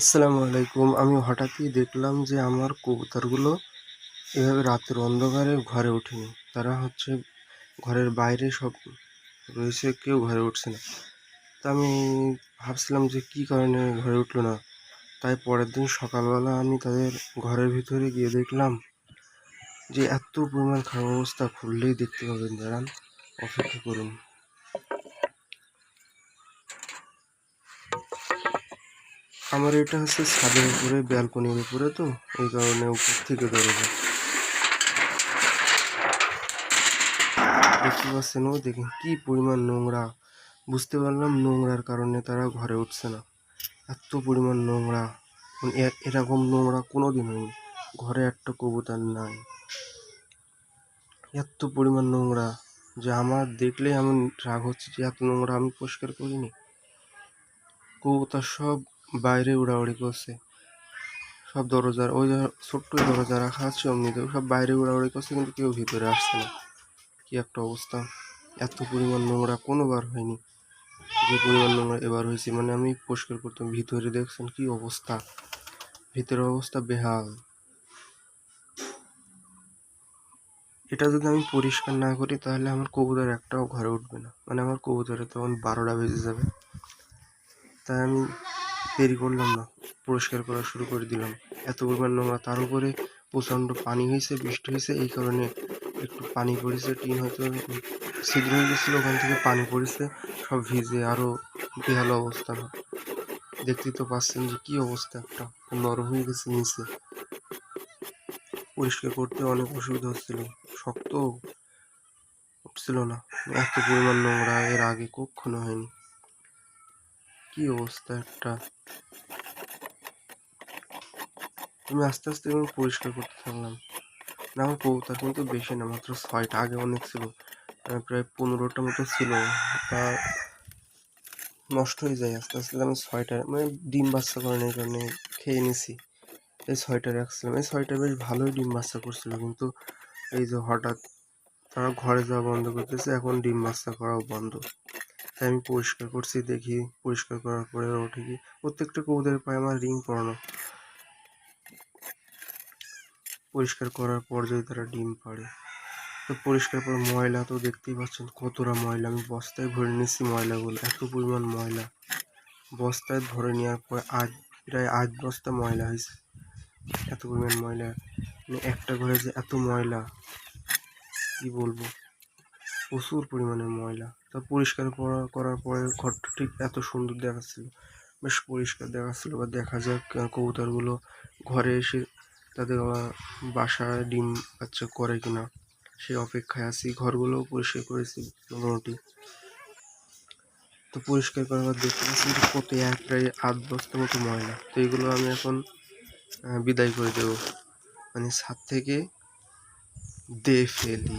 আসসালামু আলাইকুম। আমি হঠাৎই দেখলাম যে আমার কবুতরগুলো এভাবে রাতের অন্ধকারে ঘরে ওঠেনি। তারা হচ্ছে ঘরের বাইরে সব রয়েছে, কেউ ঘরে উঠছে না। তা আমি ভাবছিলাম যে কী কারণে ঘরে উঠল না? তাই পরের দিন সকালবেলা আমি তাদের ঘরের ভিতরে গিয়ে দেখলাম যে এত পরিমাণ খারাপ অবস্থা। খুললেই দেখতে পাবেন, দাঁড়ান, অপেক্ষা করুন। আমার এটা হচ্ছে ছাদের উপরে ব্যালকনির উপরে তো, এই কারণে উপর থেকে দরজা দেখতে পাচ্ছেন ও, দেখেন কী পরিমাণ নোংরা। বুঝতে পারলাম নোংরার কারণে তারা ঘরে উঠছে না। এত পরিমাণ নোংরা। মানে এরকম নোংরা কোনোদিন হয়নি। ঘরে একটা কবুতর নাই। এত পরিমাণ নোংরা যে আমার দেখলেই আমি রাগ হচ্ছে যে এত নোংরা আমি পরিষ্কার করিনি। কবুতর সব বাইরে উড়াউড়ি করছে। সব দরজার ওই ছোট্ট দরজা রাখা আছে অমনিতে সব বাইরে উড়াউড়ি করছে কিন্তু কেউ ভিতরে আসছে না। কি একটা অবস্থা। এত পরিমাণ নোংরা, কোনোবার হয়নি। যে পরিমাণ নোংরা এবার হয়েছে মানে আমি পরিষ্কার করতাম, ভিতরে দেখছেন কি অবস্থা। ভিতরের অবস্থা বেহাল। এটা যদি আমি পরিষ্কার না করি, তাহলে আমার কবুতর একটাও ঘরে উঠবে না। মানে আমার কবুতরে তখন বারোটা বেজে যাবে। তাই আমি দেরি করলাম না। পরিষ্কার করা শুরু করে দিলাম। এত পরিমাণ নোংরা তার উপরে প্রচণ্ড পানি হয়েছে, বৃষ্টি হয়েছে, এই কারণে একটু পানি পড়েছে, টিন হয়তো ছিদ্র হয়ে গেছিল, ওখান থেকে পানি পড়েছে, সব ভিজে আরও বেহাল অবস্থা। দেখতেই তো পাচ্ছেন যে কী অবস্থা, একটা নরম হয়ে গেছে নিচে। পরিষ্কার করতে অনেক অসুবিধা হচ্ছিল, শক্ত উঠছিল না। এত পরিমাণ নোংরা এর আগে কখনো হয়নি। কি অবস্থা একটা? আমি আস্তে আস্তে এবং পরিষ্কার করতে থাকলাম না, আমার কবুতর কিন্তু বেশি না, মাত্র ছয়টা, আগে অনেক ছিল। প্রায় পনেরোটা মতো ছিল। তা নষ্ট হয়ে যায়, আস্তে আস্তে আমি ছয়টা মানে ডিম বাচ্চা করে না এই কারণে খেয়ে নিছি। এই ছয়টা রাখছিলাম। এই ছয়টা বেশ ভালোই ডিম বাচ্চা করছিল, কিন্তু এই যে হঠাৎ তারা ঘরে যাওয়া বন্ধ করতেছে, এখন ডিম বাচ্চা করাও বন্ধ। তাই আমি পরিষ্কার করছি, দেখি পরিষ্কার করার পরে ওঠে কি। প্রত্যেকটা কবুতরের পায়ে আমার রিং পরানো। পরিষ্কার করার পর যদি তারা ডিম পাড়ে। তো পরিষ্কার পর ময়লা তো দেখতেই পাচ্ছেন, কতটা ময়লা। আমি বস্তায় ভরে নিয়েছি ময়লাগুলো, এত পরিমাণ ময়লা। বস্তায় ধরে নেওয়ার পর আজ প্রায় আট বস্তা ময়লা হয়েছে। এত পরিমাণ ময়লা। মানে একটা ঘরে যে এত ময়লা, কি বলব? প্রচুর পরিমাণে ময়লা। তা পরিষ্কার করা, করার পরে ঘরটা ঠিক এত সুন্দর দেখাচ্ছিল। বেশ পরিষ্কার দেখাচ্ছিল বা দেখা যাক কবুতরগুলো ঘরে এসে তাদের বাসায় ডিম বাচ্চা করে কিনা। সেই অপেক্ষায় আছি, ঘরগুলোও পরিষ্কার করেছি মোটামুটি। তো পরিষ্কার করার পর দেখতে পাচ্ছি কত এক প্রায় আট বস্তা মতো ময়লা। তো এগুলো আমি এখন বিদায় করে দেবো। মানে ছাদ থেকে দে ফেলি।